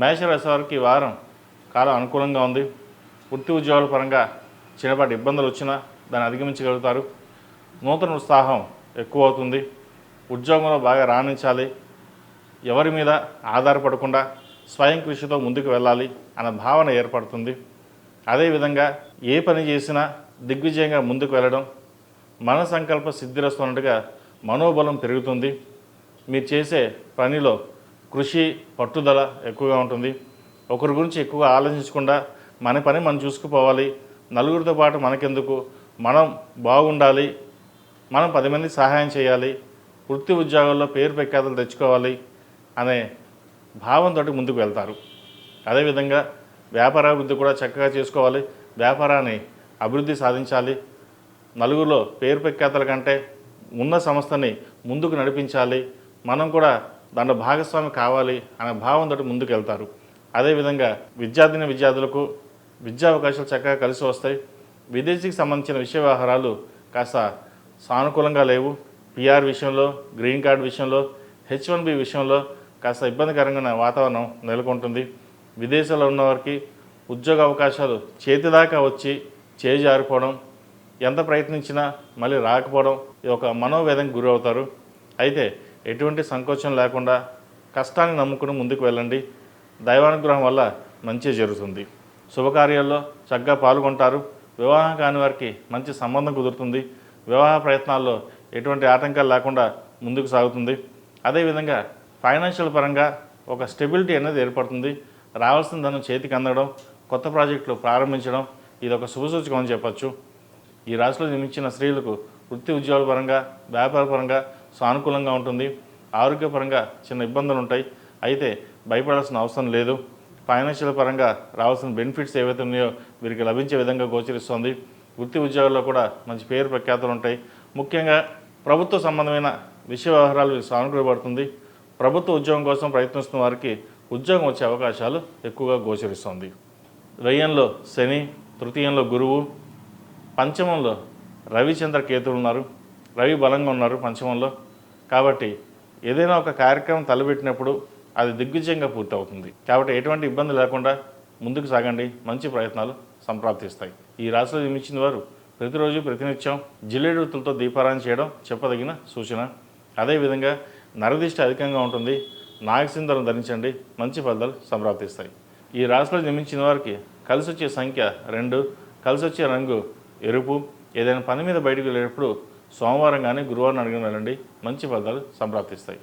మేషరాశి వారికి వారం కాలం అనుకూలంగా ఉంది. వృత్తి ఉద్యోగాల పరంగా చిన్నపాటి ఇబ్బందులు వచ్చినా దాన్ని అధిగమించగలుగుతారు. నూతన ఉత్సాహం ఎక్కువ అవుతుంది ఉద్యోగంలో బాగా రాణించాలి. ఎవరి మీద ఆధారపడకుండా స్వయం కృషితో ముందుకు వెళ్ళాలి అన్న భావన ఏర్పడుతుంది. అదేవిధంగా ఏ పని చేసినా దిగ్విజయంగా ముందుకు వెళ్ళడం మన సంకల్ప సిద్ధిరస్తున్నట్టుగా మనోబలం పెరుగుతుంది. మీరు చేసే పనిలో కృషి పట్టుదల ఎక్కువగా ఉంటుంది. ఒకరి గురించి ఎక్కువగా ఆలోచించకుండా మన పని మనం చూసుకుపోవాలి. నలుగురితో పాటు మనకెందుకు? మనం బాగుండాలి. మనం పది మంది సహాయం చేయాలి. వృత్తి ఉద్యోగాల్లో పేరు ప్రఖ్యాతలు తెచ్చుకోవాలి అనే భావంతో ముందుకు వెళ్తారు. అదేవిధంగా వ్యాపారాభివృద్ధి కూడా చక్కగా చేసుకోవాలి. వ్యాపారాన్ని అభివృద్ధి సాధించాలి. నలుగురిలో పేరు ప్రఖ్యాతల కంటే ఉన్న సంస్థని ముందుకు నడిపించాలి. మనం కూడా దాంట్లో భాగస్వామి కావాలి అనే భావంతో ముందుకు వెళ్తారు అదేవిధంగా విద్యార్థిని విద్యార్థులకు విద్యా అవకాశాలు చక్కగా కలిసి వస్తాయి. విదేశీకి సంబంధించిన విషయ వ్యవహారాలు కాస్త సానుకూలంగా లేవు. పిఆర్ విషయంలో గ్రీన్ కార్డ్ విషయంలో హెచ్ వన్ బి విషయంలో కాస్త ఇబ్బందికరంగా వాతావరణం నెలకొంటుంది. విదేశాల్లో ఉన్నవారికి ఉద్యోగ అవకాశాలు చేతిదాకా వచ్చి చేజారిపోవడం ఎంత ప్రయత్నించినా మళ్ళీ రాకపోవడం ఇది ఒక మనోవేదనకు గురి అవుతారు అయితే ఎటువంటి సంకోచం లేకుండా కష్టాన్ని నమ్ముకుని ముందుకు వెళ్ళండి. దైవానుగ్రహం వల్ల మంచి జరుగుతుంది. శుభకార్యాల్లో చక్కగా పాల్గొంటారు. వివాహం కాని వారికి మంచి సంబంధం కుదురుతుంది. వివాహ ప్రయత్నాల్లో ఎటువంటి ఆటంకాలు లేకుండా ముందుకు సాగుతుంది. అదేవిధంగా ఫైనాన్షియల్ పరంగా ఒక స్టెబిలిటీ అనేది ఏర్పడుతుంది. రావాల్సిన ధనం చేతికి అందడం కొత్త ప్రాజెక్టులు ప్రారంభించడం ఇది ఒక శుభసూచకం అని చెప్పచ్చు. ఈ రాశిలో జన్మించిన స్త్రీలకు వృత్తి ఉద్యోగాల పరంగా వ్యాపార పరంగా సానుకూలంగా ఉంటుంది. ఆరోగ్యపరంగా చిన్న ఇబ్బందులు ఉంటాయి. అయితే భయపడాల్సిన అవసరం లేదు. ఫైనాన్షియల్ పరంగా రావాల్సిన బెనిఫిట్స్ ఏవైతే ఉన్నాయో వీరికి లభించే విధంగా గోచరిస్తుంది. వృత్తి ఉద్యోగాల్లో కూడా మంచి పేరు ప్రఖ్యాతులు ఉంటాయి. ముఖ్యంగా ప్రభుత్వ సంబంధమైన విషయ వ్యవహారాలు సానుకూలపడుతుంది ప్రభుత్వ ఉద్యోగం కోసం ప్రయత్నిస్తున్న వారికి ఉద్యోగం వచ్చే అవకాశాలు ఎక్కువగా గోచరిస్తుంది. వ్యయంలో శని తృతీయంలో గురువు పంచమంలో రవిచంద్ర కేతులు ఉన్నారు. రవి బలంగా ఉన్నారు పంచమంలో. కాబట్టి ఏదైనా ఒక కార్యక్రమం తలపెట్టినప్పుడు అది దిగ్విజయంగా పూర్తవుతుంది. కాబట్టి ఎటువంటి ఇబ్బంది లేకుండా ముందుకు సాగండి. మంచి ప్రయత్నాలు సంప్రాప్తిస్తాయి. ఈ రాశిలో జన్మించిన వారు ప్రతిరోజు ప్రతినిత్యం జిల్లేడు వృత్తులతో దీపారాయణ చేయడం చెప్పదగిన సూచన. అదేవిధంగా నరదిష్ట అధికంగా ఉంటుంది. నాగసింధరం ధరించండి. మంచి ఫలితాలు సంప్రాప్తిస్తాయి. ఈ రాశిలో జన్మించిన వారికి కలిసి వచ్చే సంఖ్య రెండు. కలిసి వచ్చే రంగు ఎరుపు. ఏదైనా పని మీద బయటకు వెళ్ళేటప్పుడు సోమవారం కానీ గురువారం అడిగిన వెళ్ళండి. మంచి ఫలితాలు సంప్రాప్తిస్తాయి.